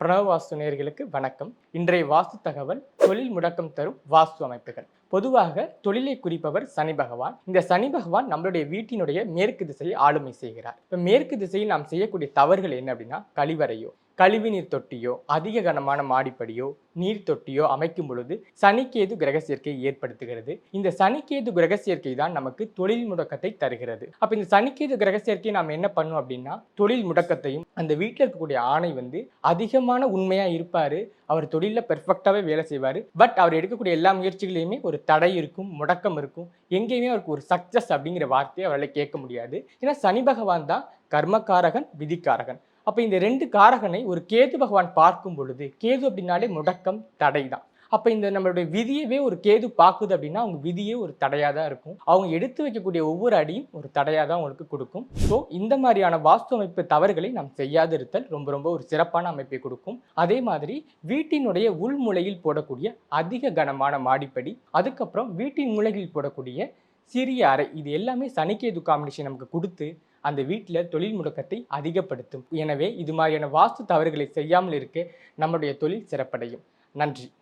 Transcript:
பிரணவ வாஸ்து நேர்களுக்கு வணக்கம். இன்றைய வாஸ்து தகவல் தொழில் முடக்கம் தரும் வாஸ்து அமைப்புகள். பொதுவாக தொழிலை குறிப்பவர் சனி பகவான். இந்த சனி பகவான் நம்மளுடைய வீட்டினுடைய மேற்கு திசையை ஆளுமை செய்கிறார். இப்போ மேற்கு திசையில் நாம் செய்யக்கூடிய தவறுகள் என்ன அப்படின்னா கழிவறையோ கழிவுநீர் தொட்டியோ அதிக கனமான மாடிப்படியோ நீர் தொட்டியோ அமைக்கும் பொழுது சனிக்கேது கிரக சேர்க்கை ஏற்படுத்துகிறது. இந்த சனிக்கேது கிரக சேர்க்கை தான் நமக்கு தொழில் முடக்கத்தை தருகிறது. அப்ப இந்த சனிக்கேது கிரக சேர்க்கை நாம் என்ன பண்ணோம் அப்படின்னா தொழில் முடக்கத்தையும் அந்த வீட்டில் இருக்கக்கூடிய ஆணை வந்து அதிகமான உண்மையா இருப்பாரு. அவர் தொழில பெர்ஃபெக்டாவே வேலை செய்வார். பட் அவர் எடுக்கக்கூடிய எல்லா முயற்சிகளையுமே ஒரு தடை இருக்கும் முடக்கம் இருக்கும். எங்கேயுமே அவருக்கு ஒரு சக்சஸ் அப்படிங்கிற வார்த்தையை அவரால் கேட்க முடியாது. ஏன்னா சனி பகவான் தான் கர்மகாரகன் விதிக்காரகன். அப்போ இந்த ரெண்டு காரகனை ஒரு கேது பகவான் பார்க்கும் பொழுது கேது அப்படின்னாலே முடக்கம் தடை தான் அப்போ இந்த நம்மளுடைய விதியவே ஒரு கேது பார்க்குது அப்படின்னா அவங்க விதியே ஒரு தடையாக தான் இருக்கும். அவங்க எடுத்து வைக்கக்கூடிய ஒவ்வொரு அடியும் ஒரு தடையாக தான் அவங்களுக்கு கொடுக்கும். ஸோ இந்த மாதிரியான வாஸ்து அமைப்பு தவறுகளை நாம் செய்யாது இருத்தல் ரொம்ப ரொம்ப ஒரு சிறப்பான அமைப்பை கொடுக்கும். அதே மாதிரி வீட்டினுடைய உள்முளையில் போடக்கூடிய அதிக கனமான மாடிப்படி அதுக்கப்புறம் வீட்டின் மூலையில் போடக்கூடிய சிறிய அறை இது எல்லாமே சனிக்கேது காம்பினேஷன் நமக்கு கொடுத்து அந்த வீட்டில் தொழில் முடக்கத்தை அதிகப்படுத்தும். எனவே இது மாதிரியான வாஸ்து தவறுகளை செய்யாமல் இருக்க நம்முடைய தொழில் சிறப்படையும். நன்றி.